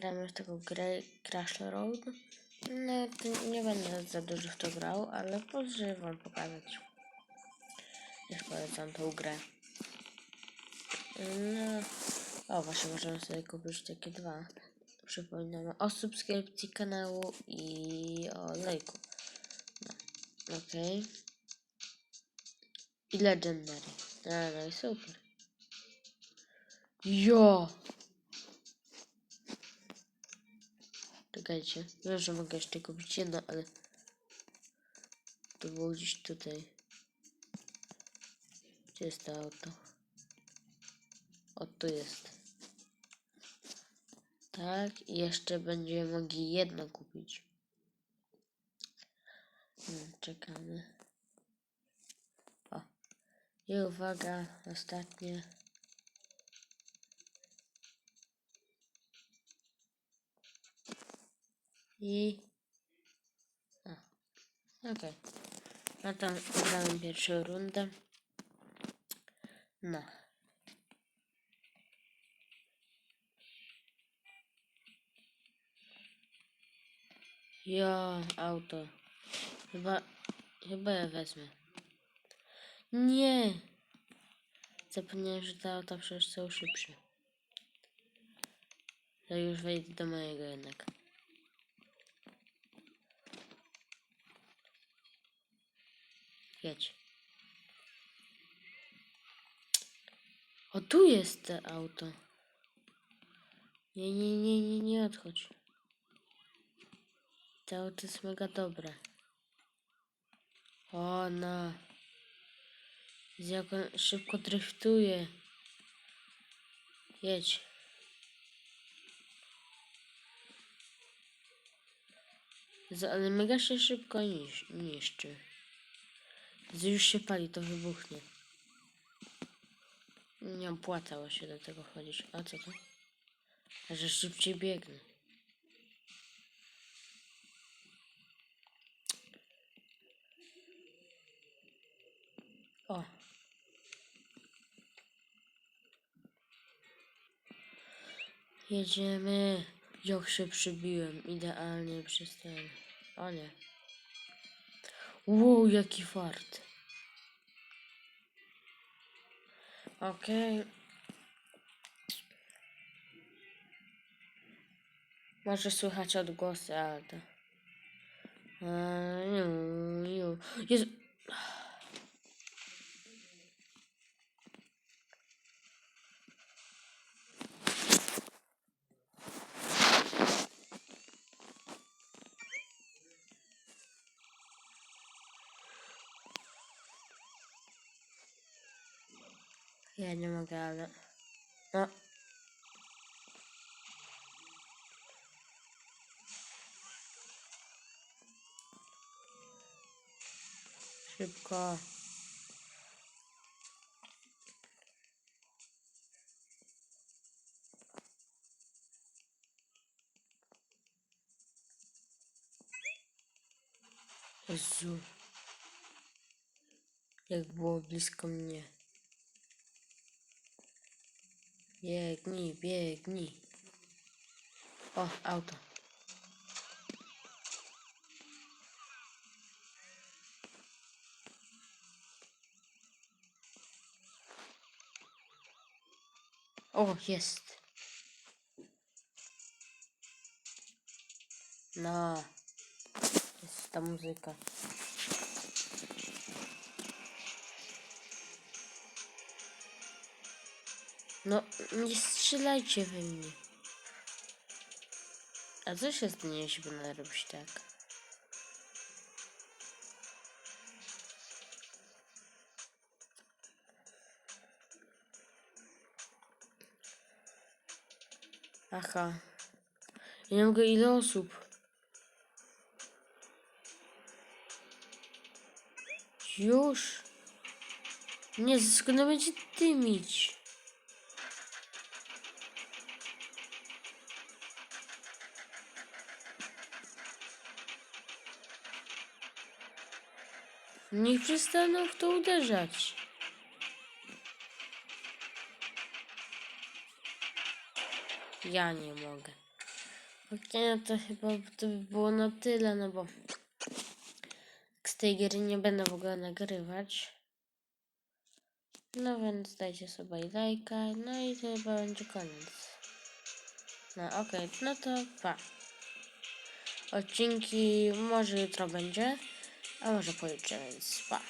gramy w taką grę Crash Road. No, to nie będę za dużo w to grał, ale pozwolę wam pokazać. Już polecam tą grę. No, o właśnie możemy sobie kupić takie dwa. Przypominamy o subskrypcji kanału i o lajku. No, okej. I legendary. No, no i super. Jo! Czekajcie, wiem, że mogę jeszcze kupić jedno, ale to było gdzieś tutaj. Gdzie jest to auto? O, tu jest. Tak, i jeszcze będziemy mogli jedno kupić. Hmm, czekamy. O. I uwaga, ostatnie. I... Okej. No to gramy pierwszą rundę. No. Jo, auto. Chyba, chyba ja wezmę. Nie! Zapomniałem, że te auta przecież są szybsze. To już wejdę do mojego jednak. Jedź. O, tu jest to auto. Nie, nie, nie, nie, nie odchodź. To auto jest mega dobre. O, no. Jak on szybko driftuje. Jedź. Ale mega się szybko nisz, niszczy. Już się pali, to wybuchnie. Nie opłacało się do tego chodzić. A co to? Że szybciej biegnę. O. Jedziemy. Jak się przybiłem. Idealnie przez ten. O nie. Wow, jaki fart. Okej. Może słychać odgłosy, ale to... Eee. Jezu. Mogę, ale... No. Szybko. Jezu. Jak było blisko mnie. Biegnij, biegnij. O, auto. O, jest. No. Jest ta muzyka. No, nie strzelajcie we mnie. A co się stanie, jeśli będę robić tak? Aha. Ja nie mogę ile osób. Już. Nie, skąd będzie dymić? Niech przestaną w to uderzać. Ja nie mogę. Okej, no to chyba to by było na tyle, no bo z tej gry nie będę w ogóle nagrywać. No więc dajcie sobie lajka, no i to chyba będzie koniec. No okej, no to pa. Odcinki może jutro będzie, a może pojutrze, więc pa.